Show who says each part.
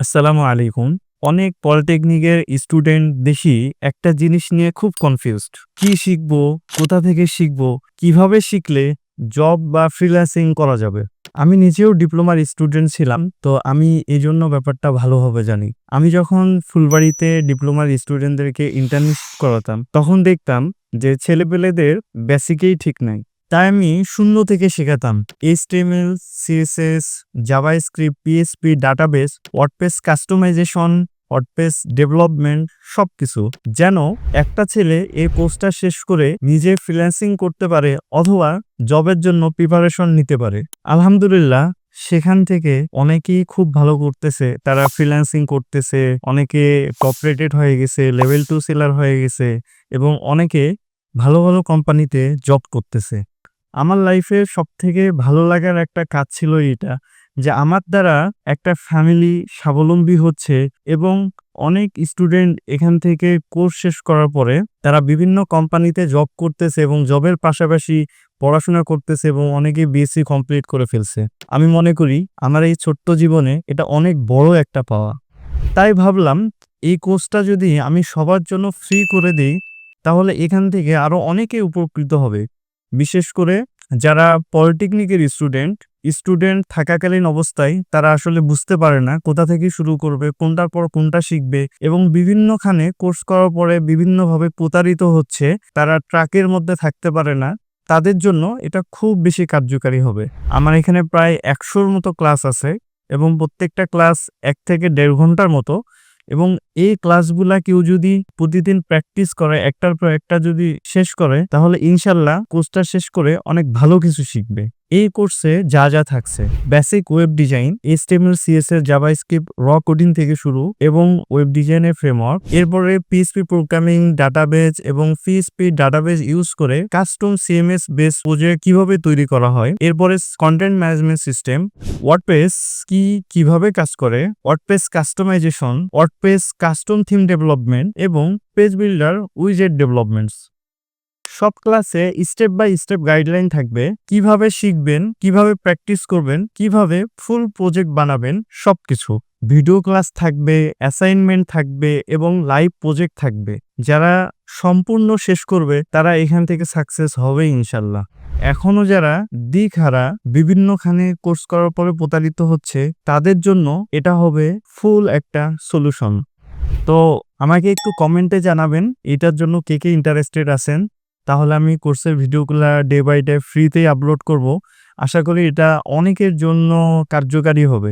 Speaker 1: আসসালামু আলাইকুম। অনেক পলিটেকনিকের স্টুডেন্ট দেখি একটা জিনিস নিয়ে খুব কনফিউজড কি শিখব? কোথা থেকে শিখব? কীভাবে শিখলে জব বা ফ্রিল্যান্সিং করা যাবে? আমি নিজেও ডিপ্লোমার স্টুডেন্ট ছিলাম, তো আমি এই জন্য ব্যাপারটা ভালোভাবে জানি। আমি যখন ফুলবাড়িতে ডিপ্লোমার স্টুডেন্টদেরকে ইন্টার্নশিপ করাতাম, তখন দেখতাম যে ছেলেপেলেদের বেসিকেই ঠিক নাই। তাই আমি শূন্য থেকে শেখাতাম। HTML CSS JavaScript PHP database WordPress customisation WordPress development সবকিছু। যেন একটা ছেলে এই কোর্সটা শেষ করে নিজে ফ্রিল্যান্সিং করতে পারে অথবা জবের জন্য প্রিপারেশন নিতে পারে। আলহামদুলিল্লাহ, সেখান থেকে অনেকেই খুব ভালো করতেছে। তারা ফ্রিল্যান্সিং করতেছে, অনেকে কপারেটেড হয়ে গেছে লেভেল টু সেলার হয়ে গেছে এবং অনেকে ভালো ভালো কোম্পানিতে জব করতেছে। আমার লাইফের সব থেকে ভালো লাগার একটা কাজ ছিল এটা, যে আমার দ্বারা একটা ফ্যামিলি স্বাবলম্বী হচ্ছে এবং অনেক স্টুডেন্ট এখান থেকে কোর্স শেষ করার পরে তারা বিভিন্ন কোম্পানিতে জব করতেছে এবং জবের পাশাপাশি পড়াশোনা করতেছে এবং অনেকে বিএসসি কমপ্লিট করে ফেলছে। আমি মনে করি আমার এই ছোট্ট জীবনে এটা অনেক বড় একটা পাওয়া। তাই ভাবলাম এই কোর্সটা যদি আমি সবার জন্য ফ্রি করে দিই, তাহলে এখান থেকে আরও অনেকে উপকৃত হবে। বিশেষ করে যারা পলিটেকনিকের স্টুডেন্ট স্টুডেন্ট থাকাকালীন অবস্থায় তারা আসলে বুঝতে পারে না কোথা থেকে শুরু করবে, কোনটার পর কোনটা শিখবে এবং বিভিন্নখানে কোর্স করার পরে বিভিন্নভাবে প্রতারিত হচ্ছে, তারা ট্রাকের মধ্যে থাকতে পারে না। তাদের জন্য এটা খুব বেশি কার্যকারী হবে। আমার এখানে প্রায় একশোর মতো ক্লাস আছে এবং প্রত্যেকটা ক্লাস এক থেকে দেড় ঘণ্টার মতো এবং এই ক্লাসগুলা কেউ যদি প্রতিদিন প্র্যাকটিস করে, একটার পর একটা যদি শেষ করে, তাহলে ইনশাল্লাহ কোর্সটা শেষ করে অনেক ভালো কিছু শিখবে। এই কোর্সে যা যা থাকছে basic web design HTML CSS JavaScript র কোডিং থেকে শুরু এবং ওয়েব ডিজাইনের ফ্রেমওয়ার্ক এরপরে পিএসপি প্রোগ্রামিং ডাটাবেজ এবং পিএসপি ডাটাবেজ ইউজ করে কাস্টম সিএমএস বেস প্রজেক্ট কীভাবে তৈরি করা হয়, এরপরে কন্টেন্ট ম্যানেজমেন্ট সিস্টেম ওয়ার্ডপ্রেস কি কীভাবে কাজ করে WordPress customisation WordPress custom theme development এবং পেজ বিল্ডার উইজেট ডেভেলপমেন্টস সব ক্লাসে স্টেপ বাই স্টেপ গাইডলাইন থাকবে। কীভাবে শিখবেন, কীভাবে প্র্যাকটিস করবেন, কীভাবে ফুল প্রজেক্ট বানাবেন, সবকিছু। ভিডিও ক্লাস থাকবে, অ্যাসাইনমেন্ট থাকবে এবং লাইভ প্রজেক্ট থাকবে। যারা সম্পূর্ণ শেষ করবে, তারা এখান থেকে সাকসেস হবে ইনশাল্লাহ। এখনও যারা দিকহারা বিভিন্নখানে কোর্স করার পরে প্রতারিত হচ্ছে, তাদের জন্য এটা হবে ফুল একটা সলিউশন। তো আমাকে একটু কমেন্টে জানাবেন, এটার জন্য কে কে ইন্টারেস্টেড আছেন? তাহলে আমি কোর্সের ভিডিওগুলো ডে বাই ডে ফ্রিতেই আপলোড করব। আশা করি এটা অনেকের জন্য কার্যকারী হবে।